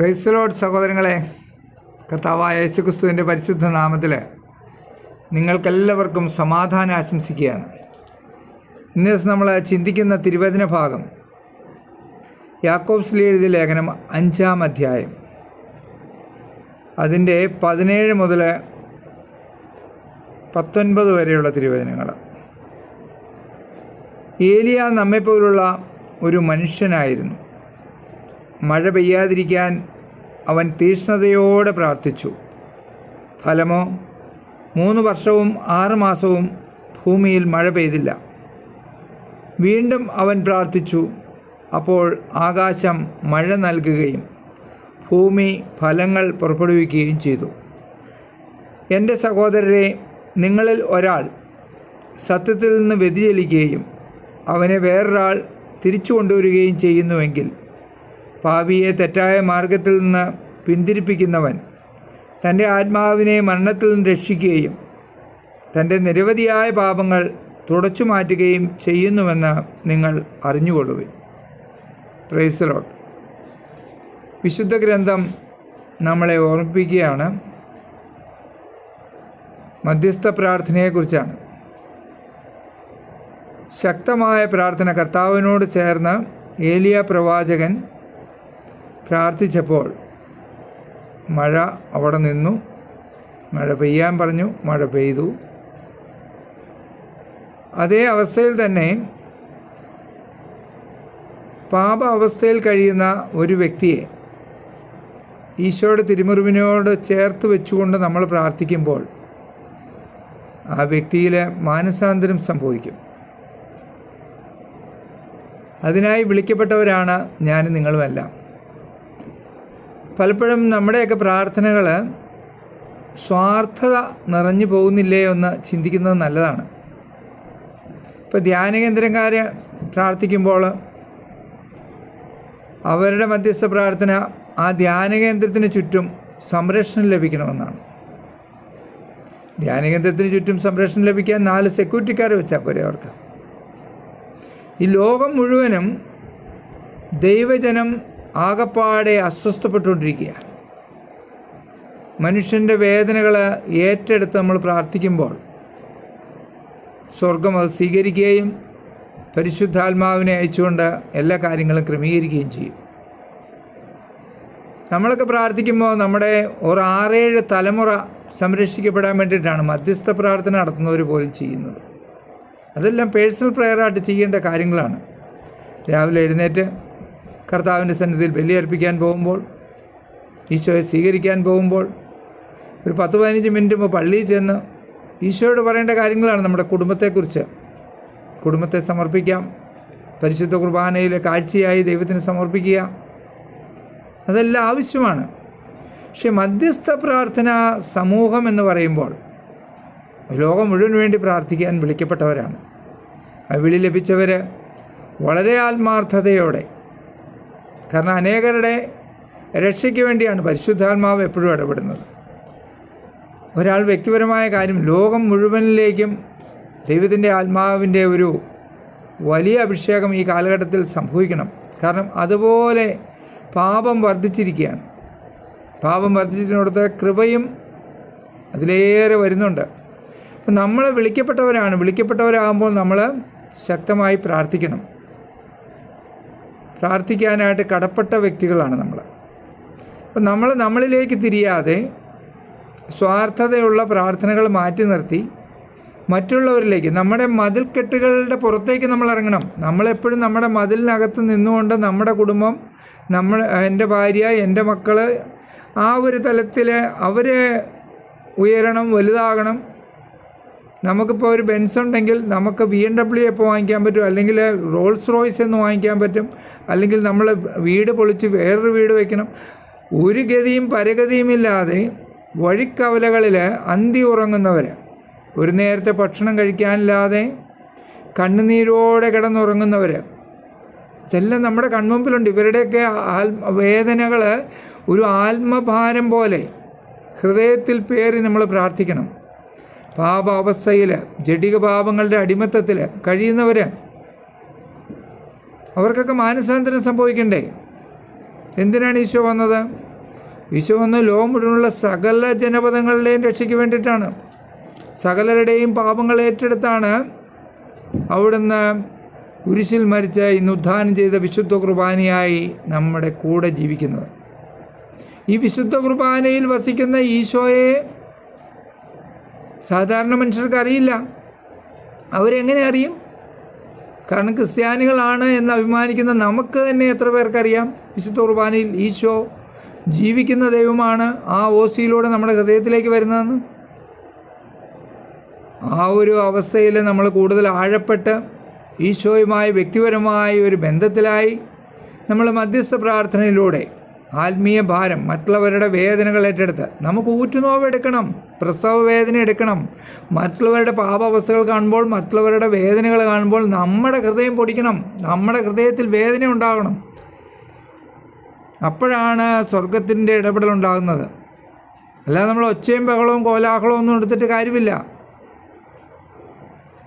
പ്രൈസലോഡ് സഹോദരങ്ങളെ കർത്താവായ യേശുക്രിസ്തുവിന്റെ പരിശുദ്ധ നാമത്തിൽ നിങ്ങൾക്കെല്ലാവർക്കും സമാധാനം ആശംസിക്കുകയാണ്. ഇന്ന് ദിവസം നമ്മൾ ചിന്തിക്കുന്ന തിരുവചന ഭാഗം യാക്കോബ്സിലെ എഴുതിയ ലേഖനം അഞ്ചാം അധ്യായം. അതിന്റെ പതിനേഴ് മുതൽ പത്തൊൻപത് വരെയുള്ള തിരുവചനങ്ങൾ ഏലിയ നമ്മെപ്പോലുള്ള ഒരു മനുഷ്യനായിരുന്നു. മഴ പെയ്യാതിരിക്കാൻ അവൻ തീഷ്ണതയോടെ പ്രാർത്ഥിച്ചു. ഫലമോ മൂന്ന് വർഷവും ആറ് മാസവും ഭൂമിയിൽ മഴ പെയ്തില്ല. വീണ്ടും അവൻ പ്രാർത്ഥിച്ചു. അപ്പോൾ ആകാശം മഴ നൽകുകയും ഭൂമി ഫലങ്ങൾ പുറപ്പെടുവിക്കുകയും ചെയ്തു. എന്റെ സഹോദരരെ നിങ്ങളിൽ ഒരാൾ സത്യത്തിൽ നിന്ന് വ്യതിചലിക്കുകയും അവനെ വേറൊരാൾ തിരിച്ചു കൊണ്ടുവരികയും ചെയ്യുന്നുവെങ്കിൽ പാപിയെ തെറ്റായ മാർഗത്തിൽ നിന്ന് പിന്തിരിപ്പിക്കുന്നവൻ തന്റെ ആത്മാവിനെ മരണത്തിൽ നിന്ന് രക്ഷിക്കുകയും തന്റെ നിരവധിയായ പാപങ്ങൾ തുടച്ചു മാറ്റുകയും ചെയ്യുന്നുവെന്ന് നിങ്ങൾ അറിഞ്ഞുകൊള്ളുവിൻ. പ്രൈസലോട്ട് വിശുദ്ധ ഗ്രന്ഥം നമ്മളെ ഓർമ്മിപ്പിക്കുകയാണ്. മധ്യസ്ഥ പ്രാർത്ഥനയെക്കുറിച്ചാണ്. ശക്തമായ പ്രാർത്ഥന കർത്താവിനോട് ചേർന്ന് ഏലിയ പ്രവാചകൻ പ്രാർത്ഥിച്ചപ്പോൾ മഴ അവിടെ നിന്നു. മഴ പെയ്യാൻ പറഞ്ഞു മഴ പെയ്തു. അതേ അവസ്ഥയിൽ തന്നെ പാപ അവസ്ഥയിൽ കഴിയുന്ന ഒരു വ്യക്തിയെ ഈശോയുടെ തിരുമുറിവിനോട് ചേർത്ത് വെച്ചുകൊണ്ട് നമ്മൾ പ്രാർത്ഥിക്കുമ്പോൾ ആ വ്യക്തിയിലെ മാനസാന്തരം സംഭവിക്കും. അതിനായി വിളിക്കപ്പെട്ടവരാണ് ഞാനും നിങ്ങളുമെല്ലാം. പലപ്പോഴും നമ്മുടെയൊക്കെ പ്രാർത്ഥനകൾ സ്വാർത്ഥത നിറഞ്ഞു പോകുന്നില്ലേ എന്ന് ചിന്തിക്കുന്നത് നല്ലതാണ്. ഇപ്പോൾ ധ്യാനകേന്ദ്രക്കാർ പ്രാർത്ഥിക്കുമ്പോൾ അവരുടെ മധ്യസ്ഥ പ്രാർത്ഥന ആ ധ്യാനകേന്ദ്രത്തിന് ചുറ്റും സംരക്ഷണം ലഭിക്കണമെന്നാണ്. ധ്യാനകേന്ദ്രത്തിന് ചുറ്റും സംരക്ഷണം ലഭിക്കാൻ നാല് സെക്യൂരിറ്റിക്കാരെ വെച്ചാൽ പോരെ അവർക്ക്. ഈ ലോകം മുഴുവനും ദൈവജനം ആകപ്പാടെ അസ്വസ്ഥപ്പെട്ടുകൊണ്ടിരിക്കുക. മനുഷ്യന്റെ വേദനകൾ ഏറ്റെടുത്ത് നമ്മൾ പ്രാർത്ഥിക്കുമ്പോൾ സ്വർഗം അത് സ്വീകരിക്കുകയും പരിശുദ്ധാത്മാവിനെ അയച്ചുകൊണ്ട് എല്ലാ കാര്യങ്ങളും ക്രമീകരിക്കുകയും ചെയ്യും. നമ്മളൊക്കെ പ്രാർത്ഥിക്കുമ്പോൾ നമ്മുടെ ഒരു ആറേഴ് തലമുറ സംരക്ഷിക്കപ്പെടാൻ വേണ്ടിയിട്ടാണ് മധ്യസ്ഥ പ്രാർത്ഥന നടത്തുന്നവർ പോലും ചെയ്യുന്നത്. അതെല്ലാം പേഴ്സണൽ പ്രെയറായിട്ട് ചെയ്യേണ്ട കാര്യങ്ങളാണ്. രാവിലെ എഴുന്നേറ്റ് കർത്താവിന്റെ സന്നിധിയിൽ ബലിയർപ്പിക്കാൻ പോകുമ്പോൾ ഈശോയെ സ്വീകരിക്കാൻ പോകുമ്പോൾ ഒരു പത്ത് പതിനഞ്ച് മിനിറ്റ് മുമ്പ് പള്ളിയിൽ ചെന്ന് ഈശോയോട് പറയേണ്ട കാര്യങ്ങളാണ് നമ്മുടെ കുടുംബത്തെക്കുറിച്ച്. കുടുംബത്തെ സമർപ്പിക്കാം. പരിശുദ്ധ കുർബാനയിലെ കാഴ്ചയായി ദൈവത്തിന് സമർപ്പിക്കുക. അതെല്ലാം ആവശ്യമാണ്. പക്ഷേ മധ്യസ്ഥ പ്രാർത്ഥന സമൂഹം എന്ന് പറയുമ്പോൾ ലോകം മുഴുവൻ വേണ്ടി പ്രാർത്ഥിക്കാൻ വിളിക്കപ്പെട്ടവരാണ്. ആ വിളി ലഭിച്ചവർ വളരെ ആത്മാർത്ഥതയോടെ കാരണം അനേകരുടെ രക്ഷയ്ക്ക് വേണ്ടിയാണ് പരിശുദ്ധാത്മാവ് എപ്പോഴും ഇടപെടുന്നത്. ഒരാൾ വ്യക്തിപരമായ കാര്യം ലോകം മുഴുവനിലേക്കും ദൈവത്തിന്റെ ആത്മാവിന്റെ ഒരു വലിയ അഭിഷേകം ഈ കാലഘട്ടത്തിൽ സംഭവിക്കണം. കാരണം അതുപോലെ പാപം വർദ്ധിച്ചിരിക്കുകയാണ്. പാപം വർദ്ധിച്ചതിനോടത്തെ കൃപയും അതിലേറെ വരുന്നുണ്ട്. അപ്പം നമ്മൾ വിളിക്കപ്പെട്ടവരാണ്. വിളിക്കപ്പെട്ടവരാകുമ്പോൾ നമ്മൾ ശക്തമായി പ്രാർത്ഥിക്കണം. പ്രാർത്ഥിക്കാനായിട്ട് കടപ്പെട്ട വ്യക്തികളാണ് നമ്മൾ. അപ്പം നമ്മൾ നമ്മളിലേക്ക് തിരിയാതെ സ്വാർത്ഥതയുള്ള പ്രാർത്ഥനകൾ മാറ്റി നിർത്തി മറ്റുള്ളവരിലേക്ക് നമ്മുടെ മതിൽക്കെട്ടുകളുടെ പുറത്തേക്ക് നമ്മൾ ഇറങ്ങണം. നമ്മളെപ്പോഴും നമ്മുടെ മതിലിനകത്ത് നിന്നുകൊണ്ട് നമ്മുടെ കുടുംബം നമ്മൾ എന്റെ ഭാര്യ എന്റെ മക്കൾ ആ ഒരു തലത്തിൽ അവരെ ഉയരണം വലുതാകണം. നമുക്കിപ്പോൾ ഒരു ബെൻസ് ഉണ്ടെങ്കിൽ നമുക്ക് ബി എം ഡബ്ല്യു എപ്പോൾ വാങ്ങിക്കാൻ പറ്റും? അല്ലെങ്കിൽ റോൾസ് റോയ്സ് എന്ന് വാങ്ങിക്കാൻ പറ്റും? അല്ലെങ്കിൽ നമ്മൾ വീട് പൊളിച്ച് വേറൊരു വീട് വയ്ക്കണം ഒരു ഗതിയും പരഗതിയും ഇല്ലാതെ വഴിക്കവലകളിൽ അന്തി ഉറങ്ങുന്നവർ ഒരു നേരത്തെ ഭക്ഷണം കഴിക്കാനില്ലാതെ കണ്ണുനീരോടെ കിടന്നുറങ്ങുന്നവർ ഇതെല്ലാം നമ്മുടെ കൺമുമ്പിലുണ്ട്. ഇവരുടെയൊക്കെ ആത്മ വേദനകൾ ഒരു ആത്മഭാരം പോലെ ഹൃദയത്തിൽ പേറി നമ്മൾ പ്രാർത്ഥിക്കണം. പാപ അവസ്ഥയിൽ ജഡിക പാപങ്ങളുടെ അടിമത്തത്തിൽ കഴിയുന്നവർ അവർക്കൊക്കെ മാനസാന്തരം സംഭവിക്കണ്ടേ? എന്തിനാണ് ഈശോ വന്നത്? ഈശോ വന്ന് ലോകം മുഴുവനുള്ള സകല ജനപദങ്ങളുടെയും രക്ഷയ്ക്ക് വേണ്ടിയിട്ടാണ്. സകലരുടെയും പാപങ്ങൾ ഏറ്റെടുത്താണ് അവിടുന്ന് കുരിശിൽ മരിച്ച് ഇന്ന് ഉദ്ധാനം ചെയ്ത വിശുദ്ധ കുർബാനയായി നമ്മുടെ കൂടെ ജീവിക്കുന്നത്. ഈ വിശുദ്ധ കുർബാനയിൽ വസിക്കുന്ന ഈശോയെ സാധാരണ മനുഷ്യർക്ക് അറിയില്ല. അവരെങ്ങനെ അറിയും? കാരണം ക്രിസ്ത്യാനികളാണ് എന്ന് അഭിമാനിക്കുന്ന നമുക്ക് തന്നെ എത്ര പേർക്കറിയാം? വിശുദ്ധ കുർബാനയിൽ ഈശോ ജീവിക്കുന്ന ദൈവമാണ് ആ ഓസിയിലൂടെ നമ്മുടെ ഹൃദയത്തിലേക്ക് വരുന്നതെന്ന്. ആ ഒരു അവസ്ഥയിൽ നമ്മൾ കൂടുതൽ ആഴപ്പെട്ട് ഈശോയുമായി വ്യക്തിപരമായ ഒരു ബന്ധത്തിലായി നമ്മൾ മധ്യസ്ഥ പ്രാർത്ഥനയിലൂടെ ആത്മീയ ഭാരം മറ്റുള്ളവരുടെ വേദനകൾ ഏറ്റെടുത്ത് നമുക്ക് ഊറ്റുനോവ് എടുക്കണം പ്രസവ വേദന എടുക്കണം. മറ്റുള്ളവരുടെ പാപാവസ്ഥകൾ കാണുമ്പോൾ മറ്റുള്ളവരുടെ വേദനകൾ കാണുമ്പോൾ നമ്മുടെ ഹൃദയം പൊടിക്കണം നമ്മുടെ ഹൃദയത്തിൽ വേദന ഉണ്ടാകണം അപ്പോഴാണ് സ്വർഗത്തിന്റെ ഇടപെടൽ ഉണ്ടാകുന്നത്. അല്ലാതെ നമ്മൾ ഒച്ചയും ബഹളവും കോലാഹലവും ഒന്നും എടുത്തിട്ട് കാര്യമില്ല.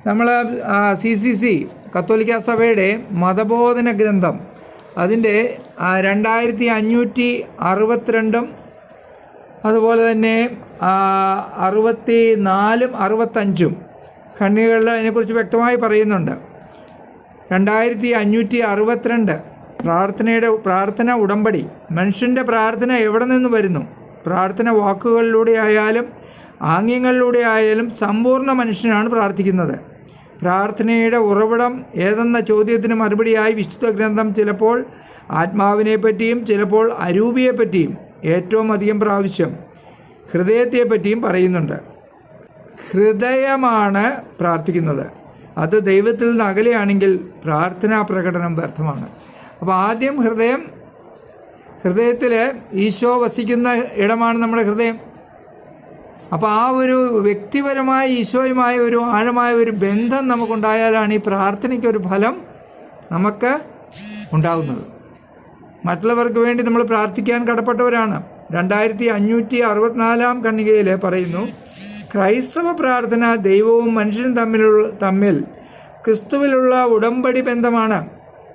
നമ്മൾ സി സി സി കത്തോലിക്ക സഭയുടെ മതബോധന ഗ്രന്ഥം അതിന്റെ രണ്ടായിരത്തി അഞ്ഞൂറ്റി അറുപത്തിരണ്ടും അതുപോലെ തന്നെ അറുപത്തി നാലും അറുപത്തഞ്ചും കണ്ണികളിൽ അതിനെക്കുറിച്ച് വ്യക്തമായി പറയുന്നുണ്ട്. രണ്ടായിരത്തി അഞ്ഞൂറ്റി അറുപത്തിരണ്ട് പ്രാർത്ഥനയുടെ പ്രാർത്ഥന ഉടമ്പടി മനുഷ്യന്റെ പ്രാർത്ഥന എവിടെ നിന്ന് വരുന്നു? പ്രാർത്ഥന വാക്കുകളിലൂടെ ആയാലും ആംഗ്യങ്ങളിലൂടെ ആയാലും സമ്പൂർണ മനുഷ്യനാണ് പ്രാർത്ഥിക്കുന്നത്. പ്രാർത്ഥനയുടെ ഉറവിടം ഏതെന്ന ചോദ്യത്തിന് മറുപടിയായി വിശുദ്ധ ഗ്രന്ഥം ചിലപ്പോൾ ആത്മാവിനെപ്പറ്റിയും ചിലപ്പോൾ അരൂപിയെപ്പറ്റിയും ഏറ്റവും അധികം പ്രാവശ്യം ഹൃദയത്തെപ്പറ്റിയും പറയുന്നുണ്ട്. ഹൃദയമാണ് പ്രാർത്ഥിക്കുന്നത്. അത് ദൈവത്തിൽ നിന്ന് അകലെയാണെങ്കിൽ പ്രാർത്ഥനാ പ്രകടനം വ്യർത്ഥമാണ്. അപ്പോൾ ആദ്യം ഹൃദയം ഹൃദയത്തിൽ ഈശോ വസിക്കുന്ന ഇടമാണ് നമ്മുടെ ഹൃദയം. അപ്പോൾ ആ ഒരു വ്യക്തിപരമായ ഈശോയുമായ ഒരു ആഴമായ ഒരു ബന്ധം നമുക്കുണ്ടായാലാണ് ഈ പ്രാർത്ഥനയ്ക്കൊരു ഫലം നമുക്ക് ഉണ്ടാകുന്നത് മറ്റുള്ളവർക്ക് വേണ്ടി നമ്മൾ പ്രാർത്ഥിക്കാൻ കടപ്പെട്ടവരാണ്. രണ്ടായിരത്തി അഞ്ഞൂറ്റി അറുപത്തിനാലാം കണ്ണികയിൽ പറയുന്നു ക്രൈസ്തവ പ്രാർത്ഥന ദൈവവും മനുഷ്യനും തമ്മിലുള്ള തമ്മിൽ ക്രിസ്തുവിലുള്ള ഉടമ്പടി ബന്ധമാണ്.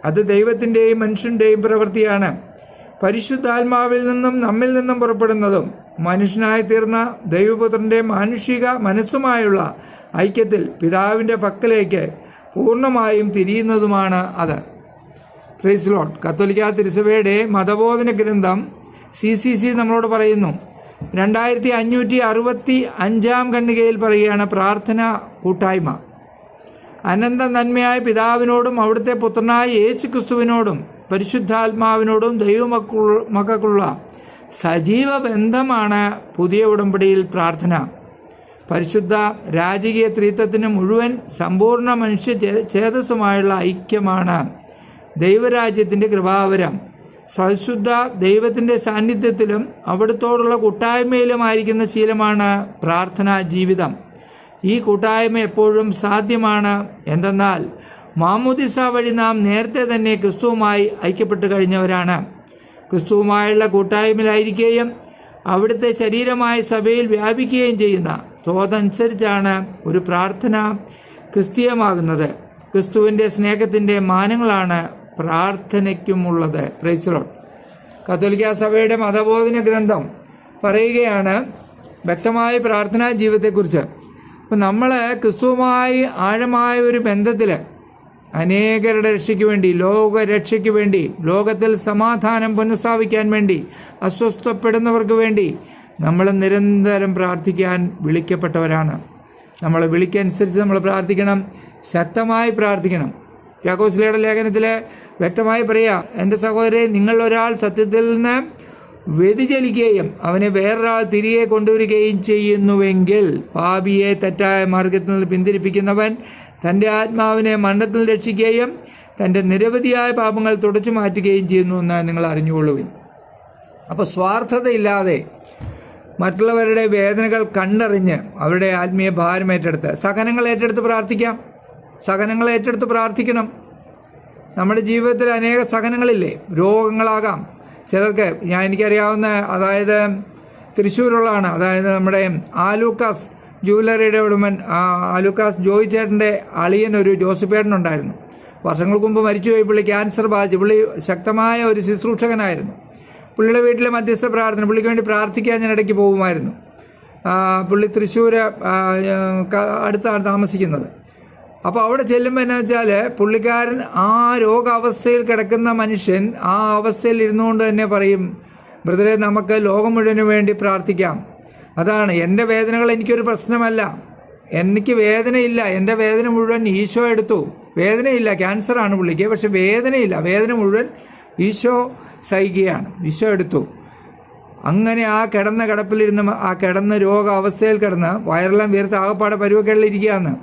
അത് ദൈവത്തിന്റെയും മനുഷ്യന്റെയും പ്രവൃത്തിയാണ്. പരിശുദ്ധാത്മാവിൽ നിന്നും നമ്മിൽ നിന്നും പുറപ്പെടുന്നതും മനുഷ്യനായി തീർന്ന ദൈവപുത്രന്റെ മാനുഷിക മനസ്സുമായുള്ള ഐക്യത്തിൽ പിതാവിന്റെ പക്കലേക്ക് പൂർണമായും തിരിയുന്നതുമാണ് അത്. പ്രൈസ് ലോട്ട് കത്തോലിക്ക തിരുസഭയുടെ മതബോധന ഗ്രന്ഥം സി സി സി നമ്മളോട് പറയുന്നു. രണ്ടായിരത്തി അഞ്ഞൂറ്റി അറുപത്തി അഞ്ചാം ഖണ്ഡികയിൽ പറയുകയാണ് പ്രാർത്ഥന കൂട്ടായ്മ. അനന്ത നന്മയായ പിതാവിനോടും അവിടുത്തെ പുത്രനായ യേശു ക്രിസ്തുവിനോടും പരിശുദ്ധാത്മാവിനോടും ദൈവമക്കുള്ള മക്കൾക്കുള്ള സജീവ ബന്ധമാണ് പുതിയ ഉടമ്പടിയിൽ പ്രാർത്ഥന. പരിശുദ്ധ രാജകീയ ത്രിത്വത്തിന് മുഴുവൻ സമ്പൂർണ മനുഷ്യ ചേതസ്സുമായുള്ള ഐക്യമാണ് ദൈവരാജ്യത്തിന്റെ കൃപാവരം. സശുദ്ധ ദൈവത്തിന്റെ സാന്നിധ്യത്തിലും അവിടുത്തോടുള്ള കൂട്ടായ്മയിലുമായിരിക്കുന്ന ശീലമാണ് പ്രാർത്ഥനാ ജീവിതം. ഈ കൂട്ടായ്മ എപ്പോഴും സാധ്യമാണ്. എന്തെന്നാൽ മാമുദിസ വഴി നാം നേരത്തെ തന്നെ ക്രിസ്തുവുമായി ഐക്യപ്പെട്ടു കഴിഞ്ഞവരാണ്. ക്രിസ്തുവുമായുള്ള കൂട്ടായ്മയിലായിരിക്കുകയും അവിടുത്തെ ശരീരമായ സഭയിൽ വ്യാപിക്കുകയും ചെയ്യുന്ന തോതനുസരിച്ചാണ് ഒരു പ്രാർത്ഥന ക്രിസ്തീയമാകുന്നത്. ക്രിസ്തുവിന്റെ സ്നേഹത്തിന്റെ മാനങ്ങളാണ് പ്രാർത്ഥനയ്ക്കുമുള്ളത്. പ്രൈസലോട്ട് കത്തോലിക്ക സഭയുടെ മതബോധന ഗ്രന്ഥം പറയുകയാണ് വ്യക്തമായ പ്രാർത്ഥനാ ജീവിതത്തെക്കുറിച്ച്. അപ്പം നമ്മൾ ക്രിസ്തുവുമായി ആഴമായ ഒരു ബന്ധത്തിൽ അനേകരുടെ രക്ഷയ്ക്ക് വേണ്ടി ലോക രക്ഷയ്ക്ക് വേണ്ടി ലോകത്തിൽ സമാധാനം പുനഃസ്ഥാപിക്കാൻ വേണ്ടി അസ്വസ്ഥപ്പെടുന്നവർക്ക് വേണ്ടി നമ്മൾ നിരന്തരം പ്രാർത്ഥിക്കാൻ വിളിക്കപ്പെട്ടവരാണ്. നമ്മൾ വിളിക്കനുസരിച്ച് നമ്മൾ പ്രാർത്ഥിക്കണം ശക്തമായി പ്രാർത്ഥിക്കണം. യാക്കോസ്ലിയുടെ ലേഖനത്തിൽ വ്യക്തമായി പറയുക എന്റെ സഹോദരെ നിങ്ങൾ ഒരാൾ സത്യത്തിൽ നിന്ന് വ്യതിചലിക്കുകയും അവനെ വേറൊരാൾ തിരികെ കൊണ്ടുവരികയും ചെയ്യുന്നുവെങ്കിൽ പാപിയെ തെറ്റായ മാർഗത്തിൽ നിന്ന് പിന്തിരിപ്പിക്കുന്നവൻ തന്റെ ആത്മാവിനെ മണ്ഡത്തിൽ രക്ഷിക്കുകയും തന്റെ നിരവധിയായ പാപങ്ങൾ തുടച്ചു മാറ്റുകയും ചെയ്യുന്നു എന്നാണ് നിങ്ങൾ അറിഞ്ഞുകൊള്ളുവിൻ. അപ്പോൾ സ്വാർത്ഥതയില്ലാതെ മറ്റുള്ളവരുടെ വേദനകൾ കണ്ടറിഞ്ഞ് അവരുടെ ആത്മീയ ഭാരം ഏറ്റെടുത്ത് സഹനങ്ങൾ ഏറ്റെടുത്ത് പ്രാർത്ഥിക്കാം. സഹനങ്ങൾ ഏറ്റെടുത്ത് പ്രാർത്ഥിക്കണം. നമ്മുടെ ജീവിതത്തിൽ അനേക സഹനങ്ങളില്ലേ? രോഗങ്ങളാകാം. ചിലർക്ക് ഞാൻ എനിക്കറിയാവുന്ന അതായത് തൃശ്ശൂരുള്ളതാണ് അതായത് നമ്മുടെ ആലൂക്കാസ് ജുവലറിയുടെ ഉടമൻ ആ, ജോയ് ചേട്ടന്റെ അളിയൻ ഒരു ജോസഫേട്ടനുണ്ടായിരുന്നു. വർഷങ്ങൾക്ക് മുമ്പ് മരിച്ചുപോയി പുള്ളി ക്യാൻസർ ബാധിച്ച് പുള്ളി ശക്തമായ ഒരു ശുശ്രൂഷകനായിരുന്നു. പുള്ളിയുടെ വീട്ടിലെ മധ്യസ്ഥ പ്രാർത്ഥന പുള്ളിക്ക് വേണ്ടി പ്രാർത്ഥിക്കാൻ ഞാൻ ഇടയ്ക്ക് പോകുമായിരുന്നു. പുള്ളി തൃശ്ശൂർ അടുത്താണ് താമസിക്കുന്നത്. അപ്പോൾ അവിടെ ചെല്ലുമ്പോൾ എന്നാ വെച്ചാൽ പുള്ളിക്കാരൻ ആ രോഗാവസ്ഥയിൽ കിടക്കുന്ന മനുഷ്യൻ ആ അവസ്ഥയിൽ ഇരുന്നുകൊണ്ട് തന്നെ പറയും ബ്രദറെ നമുക്ക് ലോകം മുഴുവൻ വേണ്ടി പ്രാർത്ഥിക്കാം. അതാണ് എന്റെ വേദനകൾ എനിക്കൊരു പ്രശ്നമല്ല. എനിക്ക് വേദനയില്ല. എന്റെ വേദന മുഴുവൻ ഈശോ എടുത്തു. വേദനയില്ല ക്യാൻസറാണ് പുള്ളിക്ക് പക്ഷെ വേദനയില്ല. വേദന മുഴുവൻ ഈശോ സഹിക്കുകയാണ്. ഈശോ എടുത്തു. അങ്ങനെ ആ കിടന്ന കിടപ്പിലിരുന്ന് ആ കിടന്ന രോഗാവസ്ഥയിൽ കിടന്ന് വയറെല്ലാം വീർത്ത് ആകപ്പാടെ പരുവക്കേളിലിരിക്കുകയാണ്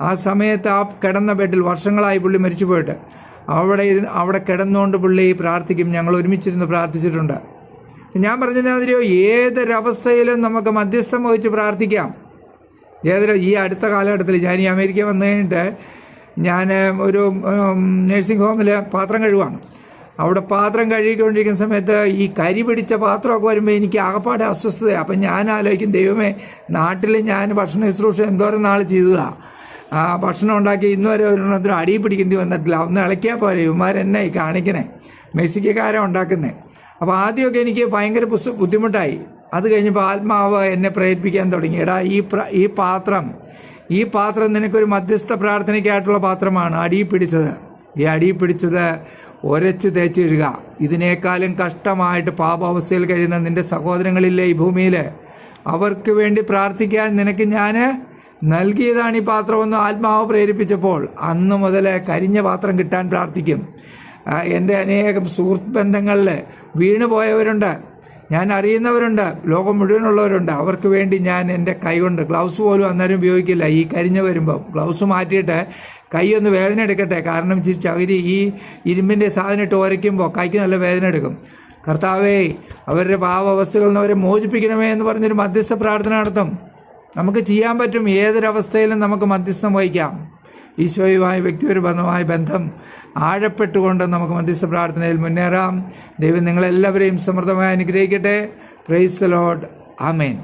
ആ സമയത്ത് ആ കിടന്ന ബെഡിൽ വർഷങ്ങളായി പുള്ളി മരിച്ചു പോയിട്ട് അവിടെ ഇരുന്ന് അവിടെ കിടന്നുകൊണ്ട് പുള്ളി പ്രാർത്ഥിക്കും. ഞങ്ങൾ ഒരുമിച്ചിരുന്ന് പ്രാർത്ഥിച്ചിട്ടുണ്ട്. ഞാൻ പറഞ്ഞതിനാതിരിയോ ഏതൊരവസ്ഥയിലും നമുക്ക് മധ്യസ്ഥം വഹിച്ച് പ്രാർത്ഥിക്കാം. ഏതൊരു ഈ അടുത്ത കാലഘട്ടത്തിൽ ഞാൻ ഈ അമേരിക്ക വന്നു കഴിഞ്ഞിട്ട് ഞാൻ ഒരു നഴ്സിംഗ് ഹോമിൽ പാത്രം കഴുകുവാണ്. അവിടെ പാത്രം കഴുകിക്കൊണ്ടിരിക്കുന്ന സമയത്ത് ഈ കരി പിടിച്ച പാത്രമൊക്കെ വരുമ്പോൾ എനിക്ക് ആകപ്പാടെ അസ്വസ്ഥതയാണ് അപ്പം ഞാൻ ആലോചിക്കും ദൈവമേ നാട്ടിൽ ഞാൻ ഭക്ഷണ ശുശ്രൂഷ എന്തോരം നാൾ ചെയ്തതാണ് ആ ഭക്ഷണം ഉണ്ടാക്കി ഇന്ന് വരെ അടിയിൽ പിടിക്കേണ്ടി വന്നിട്ടില്ല. ഒന്ന് ഇളക്കിയാൽ പോരെ ഇവന്മാരെന്നെ കാണിക്കണേ. മെക്സിക്കക്കാരെ ഉണ്ടാക്കുന്നത് അപ്പോൾ ആദ്യമൊക്കെ എനിക്ക് ഭയങ്കര ബുദ്ധിമുട്ടായി. അത് കഴിഞ്ഞപ്പോൾ ആത്മാവ് എന്നെ പ്രേരിപ്പിക്കാൻ തുടങ്ങി. എടാ ഈ ഈ പാത്രം ഈ പാത്രം നിനക്കൊരു മധ്യസ്ഥ പ്രാർത്ഥനയ്ക്കായിട്ടുള്ള പാത്രമാണ്. അടി പിടിച്ചത്. ഈ അടി പിടിച്ചത് ഒരച്ച് തേച്ചിടുക. ഇതിനേക്കാളും കഷ്ടമായിട്ട് പാപാവസ്ഥയിൽ കഴിയുന്ന നിന്റെ സഹോദരങ്ങളില്ലേ ഈ ഭൂമിയിൽ അവർക്ക് വേണ്ടി പ്രാർത്ഥിക്കാൻ നിനക്ക് ഞാൻ നൽകിയതാണ് ഈ പാത്രമെന്ന് ആത്മാവ് പ്രേരിപ്പിച്ചപ്പോൾ അന്ന് മുതൽ കരിഞ്ഞ പാത്രം കിട്ടാൻ പ്രാർത്ഥിക്കും. എന്റെ അനേകം സുഹൃത്ത് ബന്ധങ്ങളിൽ വീണു പോയവരുണ്ട്. ഞാൻ അറിയുന്നവരുണ്ട്. ലോകം മുഴുവനുള്ളവരുണ്ട്. അവർക്ക് വേണ്ടി ഞാൻ എന്റെ കൈ കൊണ്ട് ഗ്ലൗസ് പോലും അന്നേരം ഉപയോഗിക്കില്ല. ഈ കരിഞ്ഞ് വരുമ്പോൾ ഗ്ലൗസ് മാറ്റിയിട്ട് കൈ ഒന്ന് വേദന എടുക്കട്ടെ. കാരണം ഇച്ചിരി ചകിരി ഈ ഇരുമ്പിന്റെ സാധനം ഇട്ട് ഉരയ്ക്കുമ്പോൾ കൈക്ക് നല്ല വേദന എടുക്കും. കർത്താവേ അവരുടെ പാവാവസ്ഥകളിൽ നിന്ന് അവരെ മോചിപ്പിക്കണമേ എന്ന് പറഞ്ഞൊരു മധ്യസ്ഥ പ്രാർത്ഥന നടത്തും. നമുക്ക് ചെയ്യാൻ പറ്റും. ഏതൊരവസ്ഥയിലും നമുക്ക് മധ്യസ്ഥം വഹിക്കാം. ഈശോയുമായി വ്യക്തിപരബന്ധമായ ബന്ധം ആഴപ്പെട്ടുകൊണ്ട് നമുക്ക് മധ്യസ്ഥ പ്രാർത്ഥനയിൽ മുന്നേറാം. ദൈവം നിങ്ങളെല്ലാവരെയും സമൃദ്ധമായി അനുഗ്രഹിക്കട്ടെ. പ്രൈസ് ലോഡ് ആമേൻ